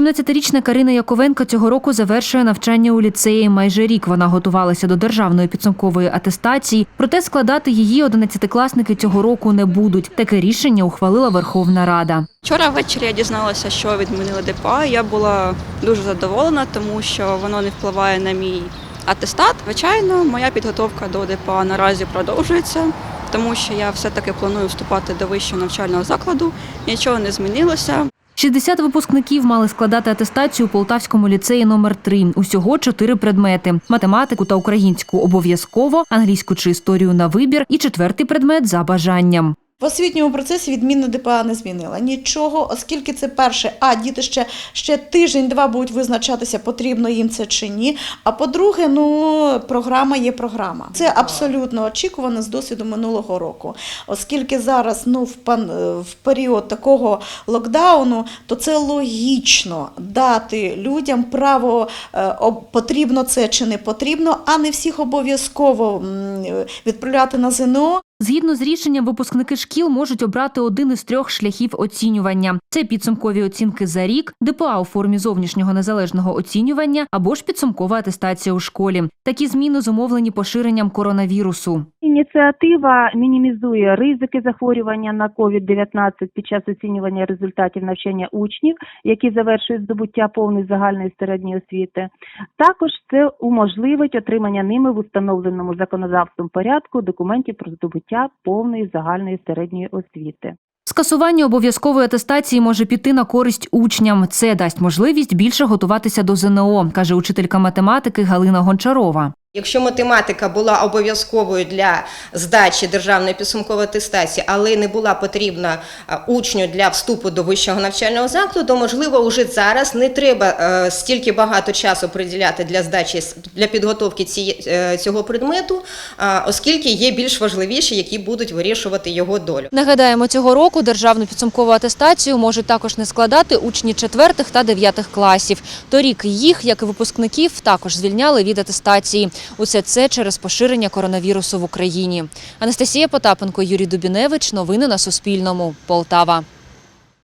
17-річна Карина Яковенко цього року завершує навчання у ліцеї. Майже рік вона готувалася до державної підсумкової атестації, проте складати її одинадцятикласники цього року не будуть. Таке рішення ухвалила Верховна Рада. Вчора ввечері я дізналася, що відмінили ДПА. Я була дуже задоволена, тому що воно не впливає на мій атестат. Звичайно, моя підготовка до ДПА наразі продовжується, тому що я все-таки планую вступати до вищого навчального закладу. Нічого не змінилося. 60 випускників мали складати атестацію у Полтавському ліцеї номер 3 Усього чотири предмети: математику та українську. Обов'язково, англійську чи історію на вибір, і четвертий предмет за бажанням. В освітньому процесі відмінно ДПА не змінила нічого, оскільки це перше, а діти ще, ще тиждень-два будуть визначатися, потрібно їм це чи ні. А по-друге, ну програма є програма. Це абсолютно очікувано з досвіду минулого року. Оскільки зараз ну, в, пан, в період такого локдауну, то це логічно дати людям право е, потрібно це чи не потрібно, а не всіх обов'язково відправляти на ЗНО. Згідно з рішенням, випускники шкіл можуть обрати один із трьох шляхів оцінювання: це підсумкові оцінки за рік, ДПА у формі зовнішнього незалежного оцінювання або ж підсумкова атестація у школі. Такі зміни зумовлені поширенням коронавірусу. Ініціатива мінімізує ризики захворювання на COVID-19 під час оцінювання результатів навчання учнів, які завершують здобуття повної загальної середньої освіти. Також це уможливить отримання ними в установленому законодавством порядку документів про здобуття повної загальної середньої освіти. Скасування обов'язкової атестації може піти на користь учням. Це дасть можливість більше готуватися до ЗНО, каже учителька математики Галина Гончарова. Якщо математика була обов'язковою для здачі державної підсумкової атестації, але не була потрібна е, учню для вступу до вищого навчального закладу, можливо, уже зараз не треба е, стільки багато часу приділяти для здачі для підготовки е, цього предмету, оскільки є більш важливіші, які будуть вирішувати його долю. Нагадаємо, цього року державну підсумкову атестацію можуть також не складати учні четвертих та дев'ятих класів. Торік їх, як і випускників, також звільняли від атестації. Усе це через поширення коронавірусу в Україні. Анастасія Потапенко, Юрій Дубіневич. Новини на Суспільному. Полтава.